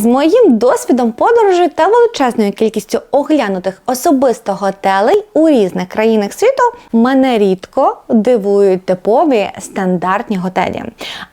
З моїм досвідом подорожей та величезною кількістю оглянутих особисто готелей у різних країнах світу мене рідко дивують типові стандартні готелі.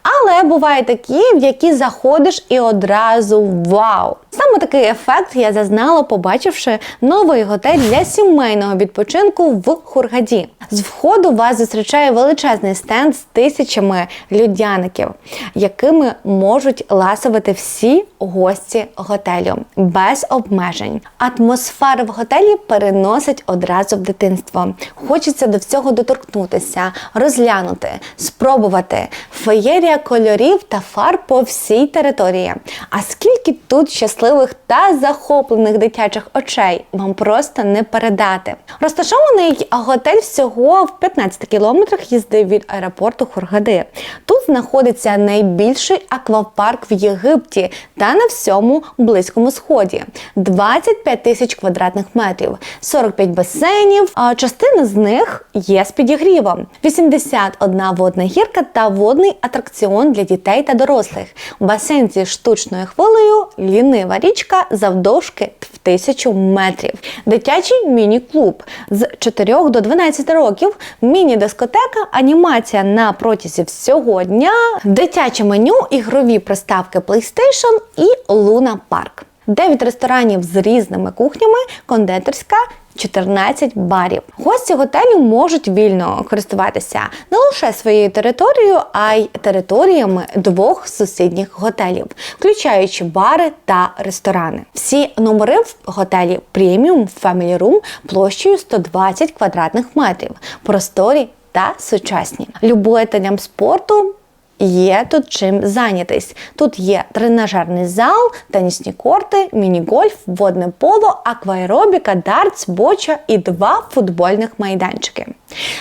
Але бувають такі, в які заходиш і одразу вау! Саме такий ефект я зазнала, побачивши новий готель для сімейного відпочинку в Хургаді. З входу вас зустрічає величезний стенд з тисячами людяників, якими можуть ласувати всі гості готелю без обмежень. Атмосфера в готелі переносить одразу в дитинство. Хочеться до всього доторкнутися, розглянути, спробувати. Феєрія кольорів та фар по всій території. А скільки тут щасливих та захоплених дитячих очей вам просто не передати. Розташований готель всього в 15 кілометрах їзди від аеропорту Хургади. Тут знаходиться найбільший аквапарк в Єгипті та на всьому близькому сході. 25 тисяч квадратних метрів, 45 басейнів. А частина з них є з підігрівом. 81 водна гірка та водний атракціон для дітей та дорослих. Басейн зі штучною хвилею, лінива річка завдовжки в тисячу метрів. Дитячий міні-клуб з 4 до 12 років, міні-дискотека, анімація на протязі всього дня, дитяче меню, ігрові приставки PlayStation і Луна Парк. 9 ресторанів з різними кухнями, кондитерська 14 барів. Гості готелю можуть вільно користуватися не лише своєю територією, а й територіями двох сусідніх готелів, включаючи бари та ресторани. Всі номери в готелі преміум Family Room площею 120 квадратних метрів, просторі та сучасні. Любителям спорту Є тут чим зайнятись. Тут є тренажерний зал, тенісні корти, міні-гольф, водне поло, акваеробіка, дартс, боча і два футбольних майданчики.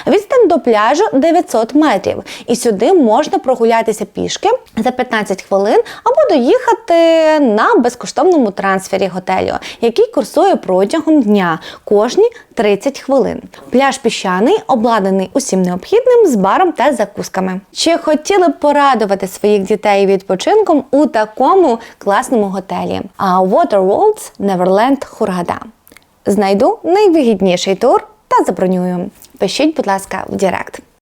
Відстань до пляжу 900 метрів, і сюди можна прогулятися пішки за 15 хвилин або доїхати на безкоштовному трансфері готелю, який курсує протягом дня кожні 30 хвилин. Пляж піщаний, обладнаний усім необхідним з баром та закусками. Чи хотіли б порадувати своїх дітей відпочинком у такому класному готелі? А Water Worlds Neverland Хургада. Знайду найвигідніший тур та забронюю. Пишіть, будь ласка, в Директ.